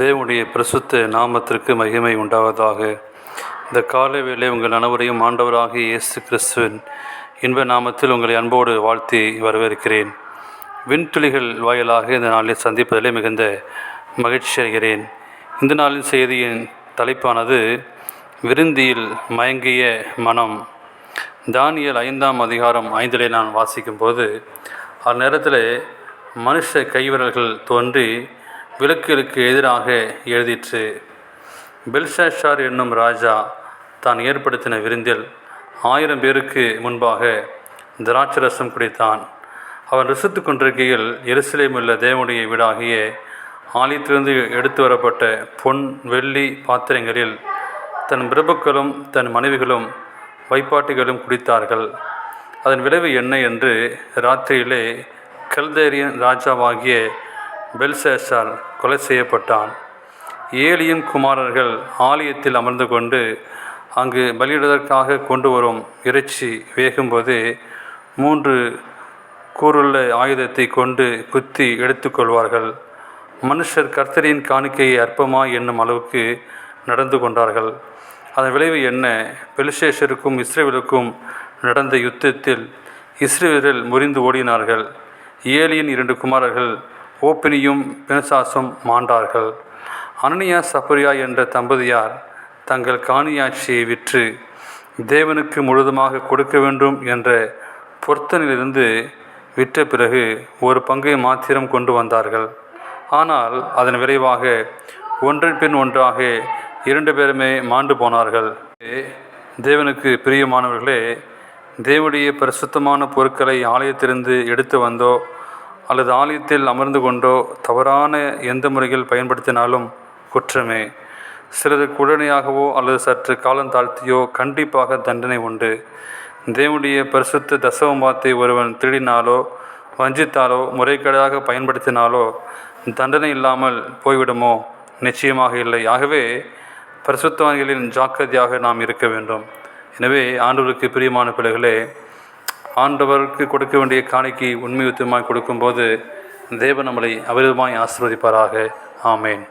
தேவனுடைய பிரசுத்த நாமத்திற்கு மகிமை உண்டாவதாக. இந்த காலை வேளை உங்கள் அனைவரையும் ஆண்டவராக இயேசு கிறிஸ்துவின் இன்ப நாமத்தில் உங்களை அன்போடு வாழ்த்தி வரவேற்கிறேன். விண்துளிகள் வாயிலாக இந்த நாளில் சந்திப்பதிலே மிகுந்த மகிழ்ச்சி அடைகிறேன். இந்த நாளின் செய்தியின் தலைப்பானது விருந்தியில் மயங்கிய மனம். தானியல் ஐந்தாம் அதிகாரம் ஐந்திலே நான் வாசிக்கும்போது அந்நேரத்தில் மனுஷ கைவிரல்கள் தோன்றி விளக்குகளுக்கு எதிராக எழுதிற்று பெல்ஷாஷார் என்னும் ராஜா தான் ஏற்படுத்தின விருந்தில் ஆயிரம் பேருக்கு முன்பாக திராட்சரசம் குடித்தான். அவன் ருசித்து கொண்டிருக்கையில் எருசலேம் உள்ள தேவனுடைய வீடாகிய ஆலயத்திலிருந்து எடுத்து வரப்பட்ட பொன் வெள்ளி பாத்திரங்களில் தன் பிரபுக்களும் தன் மனைவிகளும் வைப்பாட்டிகளும் குடித்தார்கள். அதன் விளைவு என்ன என்று ராத்திரியிலே கல்தேரியன் ராஜாவாகிய பெல்சேசார் கொலை செய்யப்பட்டான். ஏலியின் குமாரர்கள் ஆலயத்தில் அமர்ந்து கொண்டு அங்கு பலியிடுவதற்காக கொண்டு வரும் இறைச்சி வேகும்போது மூன்று கூறுள்ள ஆயுதத்தை கொண்டு குத்தி எடுத்துக்கொள்வார்கள் மனுஷர் கர்த்தரின் காணிக்கையை அற்பமா என்னும் அளவுக்கு நடந்து கொண்டார்கள். அதன் விளைவு என்ன? பெலிசேஷருக்கும் இஸ்ரேலுக்கும் நடந்த யுத்தத்தில் இஸ்ரேலர்கள் முறிந்து ஓடினார்கள். ஏலியின் இரண்டு குமாரர்கள் ஓப்பினியும் பினசாசும் மாண்டார்கள். அனனியா சப்பரியா என்ற தம்பதியார் தங்கள் காணியாட்சியை விற்று தேவனுக்கு முழுதுமாக கொடுக்க வேண்டும் என்ற பொருத்தனிலிருந்து விற்ற பிறகு ஒரு பங்கை மாத்திரம் கொண்டு வந்தார்கள். ஆனால் அதன் விரைவாக ஒன்றன் பின் ஒன்றாக இரண்டு பேருமே மாண்டு போனார்கள். தேவனுக்கு பிரியமானவர்களே தேவனுடைய பரிசுத்தமான பொருட்களை ஆலயத்திலிருந்து எடுத்து வந்தோ அல்லது ஆலயத்தில் அமர்ந்து கொண்டோ தவறான எந்த முறையில் பயன்படுத்தினாலும் குற்றமே. சிலருக்கு உடனடியாகவோ அல்லது சற்று காலம் தாழ்த்தியோ கண்டிப்பாக தண்டனை உண்டு. தேவனுடைய பரிசுத்த தசவமாத்தை ஒருவன் திருடினாலோ வஞ்சித்தாலோ முறைகேடாக பயன்படுத்தினாலோ தண்டனை இல்லாமல் போய்விடுமோ? நிச்சயமாக இல்லை. ஆகவே பரிசுத்தவான்களின் ஜாக்கிரதையாக நாம் இருக்க வேண்டும். எனவே ஆண்டவருக்கு பிரியமான பிள்ளைகளே ஆண்டவருக்கு கொடுக்க வேண்டிய காணிக்கை உண்மையுத்தமாய் கொடுக்கும்போது தேவன் நம்மளை அவிரதமாய் ஆசிர்வதிப்பாராக. ஆமேன்.